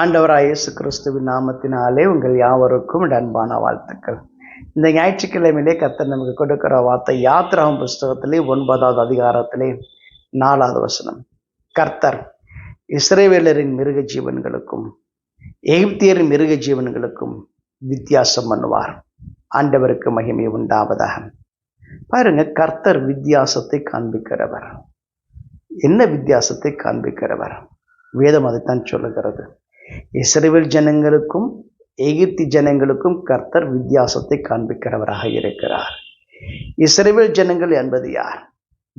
ஆண்டவராய் இயேசு கிறிஸ்துவின் நாமத்தினாலே உங்கள் யாவருக்கும் அன்பான வாழ்த்துக்கள். இந்த ஞாயிற்றுக்கிழமையிலே கர்த்தர் நமக்கு கொடுக்கிற வார்த்தை யாத்திராம் புஸ்தகத்திலே ஒன்பதாவது அதிகாரத்திலே நாலாவது வசனம். கர்த்தர் இஸ்ரேவேலரின் மிருக ஜீவன்களுக்கும் எகிப்தியரின் மிருக ஜீவன்களுக்கும் வித்தியாசம் பண்ணுவார். ஆண்டவருக்கு மகிமை உண்டாவதாக. பாருங்க கர்த்தர் வித்தியாசத்தை காண்பிக்கிறவர். என்ன வித்தியாசத்தை காண்பிக்கிறவர்? வேதம் அதைத்தான் சொல்லுகிறது. இஸ்ரேல் ஜனங்களுக்கும் எகிப்தி ஜனங்களுக்கும் கர்த்தர் வித்தியாசத்தை காண்பிக்கிறவராக இருக்கிறார். இஸ்ரேல் ஜனங்கள் என்பது யார்?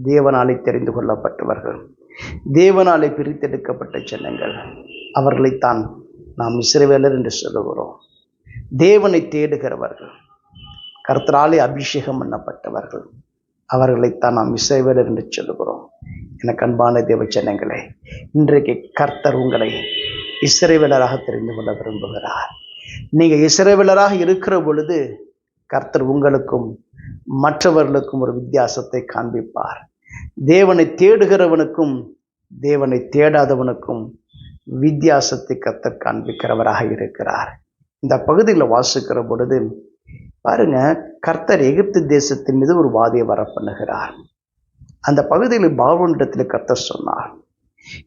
தேவனாலே தெரிந்து கொள்ளப்பட்டவர்கள். தேவனாலே பிரித்தெடுக்கப்பட்ட ஜனங்கள். அவர்களைத்தான் நாம் இஸ்ரேவேலர் என்று சொல்லுகிறோம். தேவனை தேடுகிறவர்கள். கர்த்தராலே அபிஷேகம் பண்ணப்பட்டவர்கள். அவர்களைத்தான் நாம் இசைவேலர் என்று சொல்லுகிறோம். எனக்கு அன்பான தேவ ஜனங்களே இன்றைக்கு கர்த்தர் உங்களை இசைவலராக தெரிந்து கொள்ள விரும்புகிறார். நீங்கள் இசைவலராக இருக்கிற பொழுது கர்த்தர் உங்களுக்கும் மற்றவர்களுக்கும் ஒரு வித்தியாசத்தை காண்பிப்பார். தேவனை தேடுகிறவனுக்கும் தேவனை தேடாதவனுக்கும் வித்தியாசத்தை கர்த்தர் காண்பிக்கிறவராக இருக்கிறார். இந்த பகுதியில் வாசிக்கிற பொழுது பாருங்க கர்த்தர் எகிப்து தேசத்தின் மீது ஒரு வாதியை வர பண்ணுகிறார் அந்த பகுதியில் பாவனிடத்தில் கர்த்தர் சொன்னார்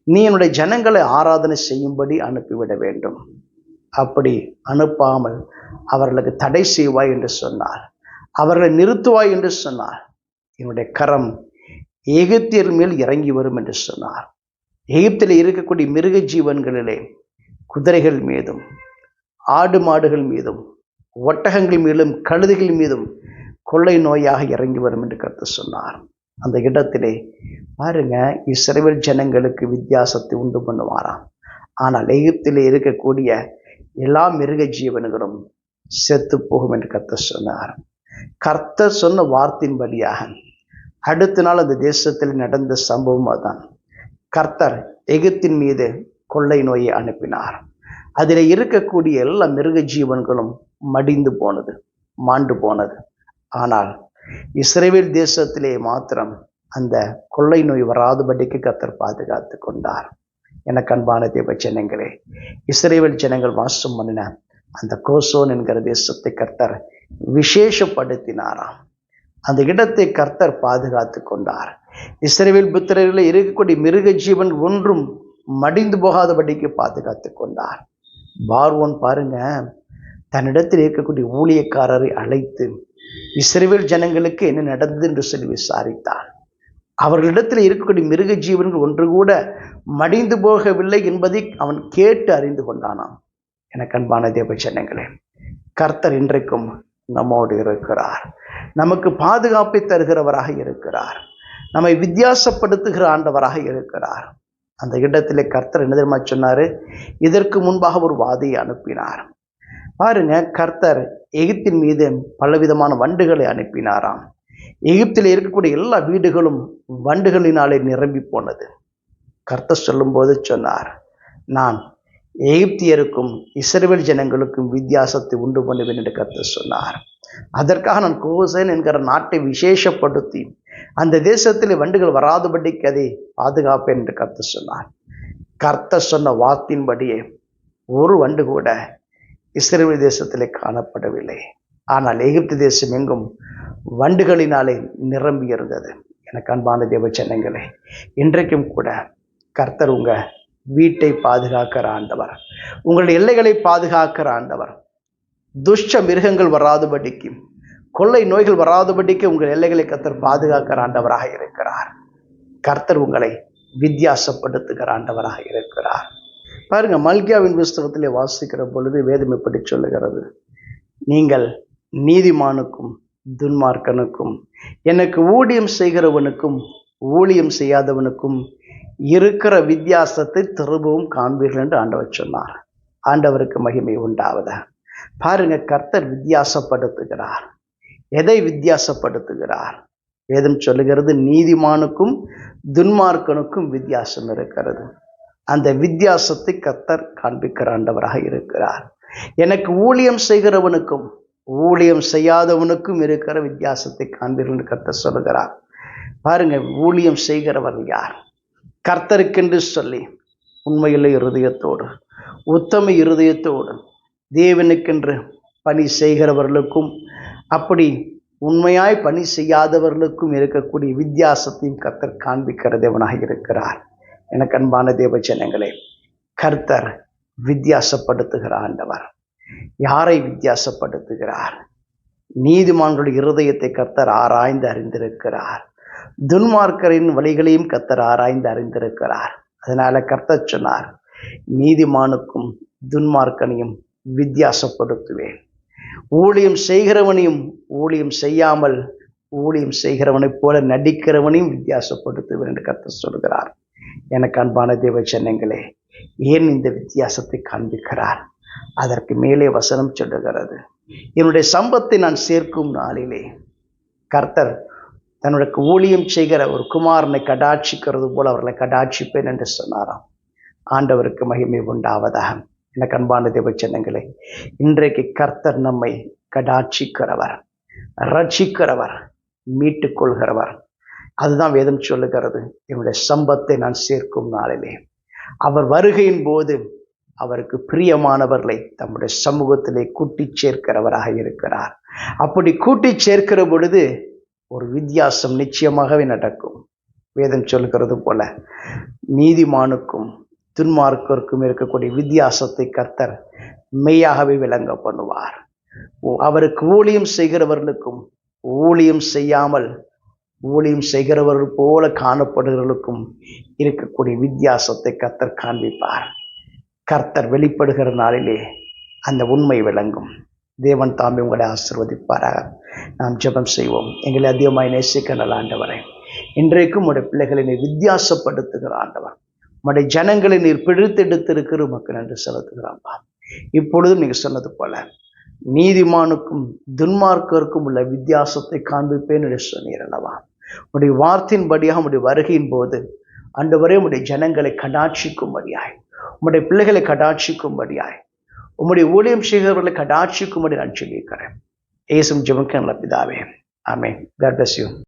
நீ என்னுடைய ஜனங்களை ஆராதனை செய்யும்படி அனுப்பிவிட வேண்டும். அப்படி அனுப்பாமல் அவர்களுக்கு தடை செய்வாய் என்று சொன்னார். அவர்களை நிறுத்துவாய் என்று சொன்னார். என்னுடைய கரம் எகிப்தியர் மேல் இறங்கி வரும் என்று சொன்னார். எகிப்தில் இருக்கக்கூடிய மிருக ஜீவன்களிலே குதிரைகள் மீதும் ஆடு மாடுகள் மீதும் ஒட்டகங்கள் மீதும் கழுதுகள் மீதும் கொள்ளை நோயாக இறங்கி வரும் என்று கருத்து சொன்னார். அந்த இடத்திலே பாருங்க இஸ்ரேல் ஜனங்களுக்கு வித்தியாசத்தை உண்டு பண்ணுவாராம். ஆனால் எகிப்திலே இருக்கக்கூடிய எல்லா மிருக ஜீவன்களும் செத்து போகும் என்று கர்த்தர் சொன்னார். கர்த்தர் சொன்ன வார்த்தையின்படியாக அடுத்த நாள் அந்த தேசத்தில் நடந்த சம்பவம் அதான் கர்த்தர் எகிப்தின் மீது கொள்ளை நோயை அனுப்பினார். அதில் இருக்கக்கூடிய எல்லா மிருக ஜீவன்களும் மடிந்து போனது மாண்டு போனது. ஆனால் இஸ்ரேவேல் தேசத்திலே மாத்திரம் அந்த கொள்ளை நோய் வராதபடிக்கு கத்தர் பாதுகாத்து கொண்டார். எனக்கு அன்பான தேவ ஜனங்களே இஸ்ரேவேல் ஜனங்கள் வாசம் பண்ணின அந்த கோசோன் என்கிற தேசத்தை கர்த்தர் விசேஷப்படுத்தினாராம். அந்த இடத்தை கர்த்தர் பாதுகாத்து கொண்டார். இஸ்ரேவேல் புத்திரர்களில் இருக்கக்கூடிய மிருக ஜீவன் ஒன்றும் மடிந்து போகாதபடிக்கு பாதுகாத்து கொண்டார். பார்வோன் பாருங்க தன்னிடத்தில் இருக்கக்கூடிய ஊழியக்காரரை அழைத்து இஸ்ரேவேல் ஜனங்களுக்கு என்ன நடந்தது என்று சொல்லி விசாரித்தான் அவர்களிடத்தில் இருக்கக்கூடிய மிருக ஜீவன்கள் ஒன்று கூட மடிந்து போகவில்லை என்பதை அவன் கேட்டு அறிந்து கொண்டானாம். எனக்கு அன்பான தேவ ஜனங்களே கர்த்தர் இன்றைக்கும் நம்மோடு இருக்கிறார். நமக்கு பாதுகாப்பை தருகிறவராக இருக்கிறார். நம்மை வித்தியாசப்படுத்துகிற ஆண்டவராக இருக்கிறார். அந்த இடத்திலே கர்த்தர் என்ன தெரியுமா சொன்னாரு? இதற்கு முன்பாக ஒரு வாதியை அனுப்பினார். பாருங்க கர்த்தர் எகிப்தின் மீது பலவிதமான வண்டுகளை அனுப்பினாராம். எகிப்தில் இருக்கக்கூடிய எல்லா வீடுகளும் வண்டுகளினாலே நிரம்பி போனது. கர்த்தர் சொல்லும்போது சொன்னார் நான் எகிப்தியருக்கும் இஸ்ரேல் ஜனங்களுக்கும் வித்தியாசத்தை உண்டு பண்ணுவேன் என்று கர்த்த சொன்னார். அதற்காக நான் கோசேன் என்கிற நாட்டை விசேஷப்படுத்தி அந்த தேசத்தில் வண்டுகள் வராதபடிக்கு அதை பாதுகாப்பேன் என்று கர்த்த சொன்னார். கர்த்தர் சொன்ன வார்த்தையின்படியே ஒரு வண்டு கூட இஸ்ரேல் தேசத்திலே காணப்படவில்லை. ஆனால் எகிப்து தேசம் எங்கும் வண்டுகளினாலே நிரம்பி இருந்தது. எனக்கு அன்பான தேவ ஜனங்களே இன்றைக்கும் கூட கர்த்தர் உங்க வீட்டை பாதுகாக்கிற ஆண்டவர் உங்களுடைய எல்லைகளை பாதுகாக்கிற ஆண்டவர் துஷ்ட மிருகங்கள் வராதபடிக்கு கொள்ளை நோய்கள் வராதபடிக்கு உங்கள் எல்லைகளை கர்த்தர் பாதுகாக்கிற ஆண்டவராக இருக்கிறார். கர்த்தர் உங்களை வித்தியாசப்படுத்துகிற ஆண்டவராக இருக்கிறார். பாருங்க மல்கியாவின் புஸ்தகத்திலே வாசிக்கிற பொழுது வேதம் எப்படி சொல்லுகிறது? நீங்கள் நீதிமானுக்கும் துன்மார்க்கனுக்கும் எனக்கு ஊழியம் செய்கிறவனுக்கும் ஊழியம் செய்யாதவனுக்கும் இருக்கிற வித்தியாசத்தை திரும்பவும் காண்பீர்கள் என்று ஆண்டவர் சொன்னார். ஆண்டவருக்கு மகிமை உண்டாவதா பாருங்க கர்த்தர் வித்தியாசப்படுத்துகிறார். எதை வித்தியாசப்படுத்துகிறார்? வேதம் சொல்லுகிறது நீதிமானுக்கும் துன்மார்க்கனுக்கும் வித்தியாசம் இருக்கிறது. அந்த வித்தியாசத்தை கர்த்தர் காண்பிக்கிற ஆண்டவராக இருக்கிறார். எனக்கு ஊழியம் செய்கிறவனுக்கும் ஊழியம் செய்யாதவனுக்கும் இருக்கிற வித்தியாசத்தை காண்பீர்கள் கத்தர் கர்த்தர் சொல்லுகிறார். பாருங்க ஊழியம் செய்கிறவர் யார்? கர்த்தருக்கென்று சொல்லி உண்மையிலே இருதயத்தோடு உத்தம இருதயத்தோடு தேவனுக்கென்று பணி செய்கிறவர்களுக்கும் அப்படி உண்மையாய் பணி செய்யாதவர்களுக்கும் இருக்கக்கூடிய வித்தியாசத்தையும் கர்த்தர் காண்பிக்கிற தேவனாக இருக்கிறார். எனக்கு அன்பான தேவ ஜனங்களே கர்த்தர் வித்தியாசப்படுத்துகிற ஆண்டவர். யாரை வித்தியாசப்படுத்துகிறார்? நீதிமான்களுடைய இருதயத்தை கர்த்தர் ஆராய்ந்து அறிந்திருக்கிறார். துன்மார்க்கரின் வழிகளையும் கர்த்தர் ஆராய்ந்து அறிந்திருக்கிறார். அதனால கர்த்தர் சொன்னார் நீதிமானுக்கும் துன்மார்க்கனையும் வித்தியாசப்படுத்துவேன். ஊழியம் செய்கிறவனையும் ஊழியம் செய்யாமல் ஊழியம் செய்கிறவனைப் போல நடிக்கிறவனையும் வித்தியாசப்படுத்துவேன் என்று கர்த்தர் சொல்கிறார். எனக்கு அன்பான தேவ ஜனங்களே ஏன் இந்த வித்தியாசத்தை காண்பிக்கிறார்? அதற்கு மேலே வசனம் சொல்லுகிறது. என்னுடைய சம்பத்தை நான் சேர்க்கும் நாளிலே கர்த்தர் தன்னுடைய ஊழியம் செய்கிற ஒரு குமாரனை கடாட்சிக்கிறது போல அவர்களை கடாட்சிப்பேன் என்று சொன்னாராம். ஆண்டவருக்கு மகிமை உண்டாவதாக. எனக்கு அன்பான தேவச்சனங்களே இன்றைக்கு கர்த்தர் நம்மை கடாட்சிக்கிறவர் ரட்சிக்கிறவர் மீட்டுக் கொள்கிறவர். அதுதான் வேதம் சொல்லுகிறது. என்னுடைய சம்பத்தை நான் சேர்க்கும் நாளிலே. அவர் வருகையின் போது அவருக்கு பிரியமானவர்களை தம்முடைய சமூகத்திலே கூட்டி சேர்க்கிறவராக இருக்கிறார். அப்படி கூட்டி சேர்க்கிற பொழுது ஒரு வித்தியாசம் நிச்சயமாகவே நடக்கும். வேதம் சொல்கிறது போல நீதிமானுக்கும் துன்மார்க்கருக்கும் இருக்கக்கூடிய வித்தியாசத்தை கர்த்தர் மெய்யாகவே விளங்க பண்ணுவார். ஓ- அவருக்கு ஊழியம் செய்கிறவர்களுக்கும் ஊழியம் செய்யாமல் ஊழியம் செய்கிறவர்கள் போல காணப்படுகிறவர்களுக்கும் இருக்கக்கூடிய வித்தியாசத்தை கர்த்தர் காண்பிப்பார். கர்த்தர் வெளிப்படுகிற நாளிலே அந்த உண்மை விளங்கும். தேவன் தாமே உங்களை ஆசிர்வதிப்பாராக. நாம் ஜெபம் செய்வோம். எங்களை அதிகமாய் நேசிக்க நல்ல இன்றைக்கும் உடைய பிள்ளைகளை நீர் வித்தியாசப்படுத்துகிற ஆண்டவர். உடைய ஜனங்களை நீர் பிடித்தெடுத்திருக்கிற மக்கள் என்று செலுத்துகிறாப்பா இப்பொழுதும் நீங்க சொன்னது போல நீதிமானுக்கும் துன்மார்க்கருக்கும் உள்ள வித்தியாசத்தை காண்பிப்பேன் என்று சொன்னீர் அல்லவா? உடைய வார்த்தையின்படியாக உடைய வருகையின் போது அன்றுவரே உடைய ஜனங்களை கடாட்சிக்கும்படியாய் உம்முடைய பிள்ளைகளை கடாட்சிக்கும்படியாய் உம்முடைய ஊழியம் செய்கிறவர்களை கடாட்சிக்கும்படி நான் சொல்லியிருக்கிறேன். ஏசும் ஜெபம் நல்ல பிதாவே. ஆமே God